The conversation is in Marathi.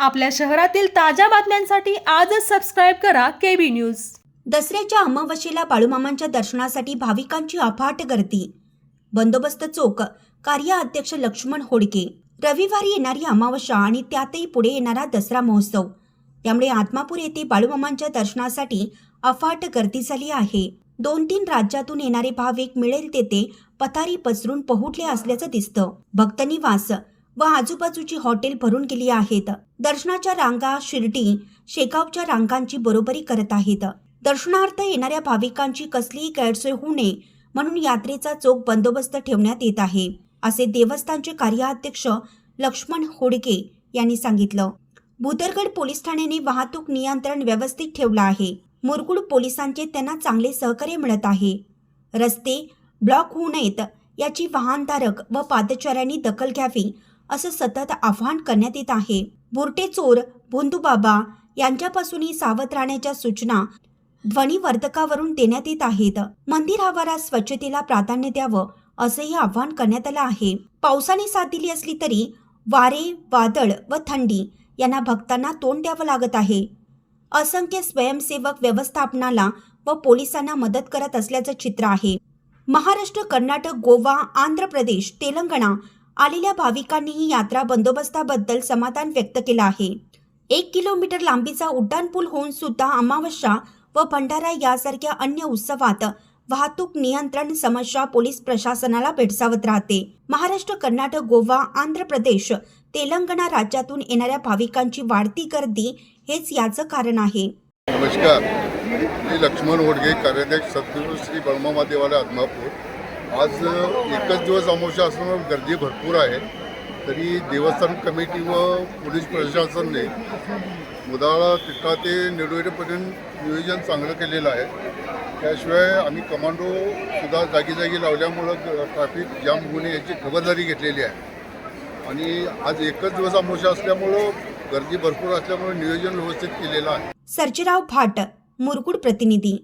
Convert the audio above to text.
आपल्या शहरातील ताज्या बातम्यांसाठी आजच सबस्क्राईब करा केबी न्यूज दसऱ्याच्या अमावस्येला बाळूमामांच्या दर्शनासाठी भाविकांची अफाट गर्दी. बंदोबस्त चोख कार्य अध्यक्ष लक्ष्मण होडके. रविवारी येणारी अमावस्या आणि त्यातही पुढे येणारा दसरा महोत्सव. त्यामुळे आत्मापूर येथे बाळूमामांच्या दर्शनासाठी अफाट गर्दी झाली आहे. दोन तीन राज्यातून येणारे भाविक मिळेल तेथे पथारी पसरून पहुटले असल्याचं दिसतं. भक्तनिवास व आजूबाजूची हॉटेल भरून गेली आहेत. दर्शनाच्या रांगा शिर्डी शेगावच्या रांगांची बरोबरी करत आहेत. दर्शनार्थ येणाऱ्या भाविकांची कसलीही गैरसोय होऊ नये म्हणून यात्रेचा चोख बंदोबस्त ठेवण्यात येत आहे असे देवस्थानचे कार्याध्यक्ष लक्ष्मण होडके यांनी सांगितलं. भुदरगड पोलीस ठाण्याने वाहतूक नियंत्रण व्यवस्थित ठेवलं आहे. मुरगुड पोलिसांचे त्यांना चांगले सहकार्य मिळत आहे. रस्ते ब्लॉक होऊ नयेत याची वाहनधारक व पादचाऱ्यांनी दखल घ्यावी असं सतत आव्हान करण्यात येत आहे. बुरटे चोर भोंदूबाबा यांच्यापासूनही सावध राहण्याच्या सूचना ध्वनिवर्धकावरून देण्यात येत आहेत. मंदिर आवारात स्वच्छतेला प्राधान्य द्यावं असंही आवाहन करण्यात आलं आहे. पावसाने साथ दिली असली तरी वारे वादळ व थंडी यांना भक्तांना तोंड द्यावं लागत आहे. असंख्य स्वयंसेवक व्यवस्थापनाला व पोलिसांना मदत करत असल्याचं चित्र आहे. महाराष्ट्र कर्नाटक गोवा आंध्र प्रदेश तेलंगणा आलेल्या भाविकांनीही यात्रा बंदोबस्ताबद्दल समाधान व्यक्त केलं आहे. एक किलोमीटर लांबीचा उड्डाणपूल होऊन सुद्धा अमावस्या व भंडारा यासारख्या अन्य उत्सवात वाहतूक नियंत्रण समस्या पोलीस प्रशासनाला भेडसावत राहते. महाराष्ट्र कर्नाटक गोवा आंध्र प्रदेश तेलंगणा राज्यातून येणाऱ्या भाविकांची वाढती गर्दी हेच याचं कारण आहे. नमस्कार. मी लक्ष्मण होडगे कार्याध्यक्ष सद्गुरू श्री बळमामा आदमापूर. आज एकच दिवस अमावस्या असल्यामुळे गर्दी भरपूर आहे. तरी देवस्थान कमिटी व पोलीस प्रशासनाने मुदाळा तिट्टा ते निडवेरेपर्यंत नियोजन चांगलं केलेलं आहे. त्याशिवाय आम्ही कमांडोसुद्धा जागी जागी लावल्यामुळं ट्रॅफिक जाम होऊ नये याची खबरदारी घेतलेली आहे. आणि आज एकच दिवस अमावस्या असल्यामुळं गर्दी भरपूर असल्यामुळे नियोजन व्यवस्थित केलेलं आहे. सर्जेराव भाट मुरगुड प्रतिनिधी.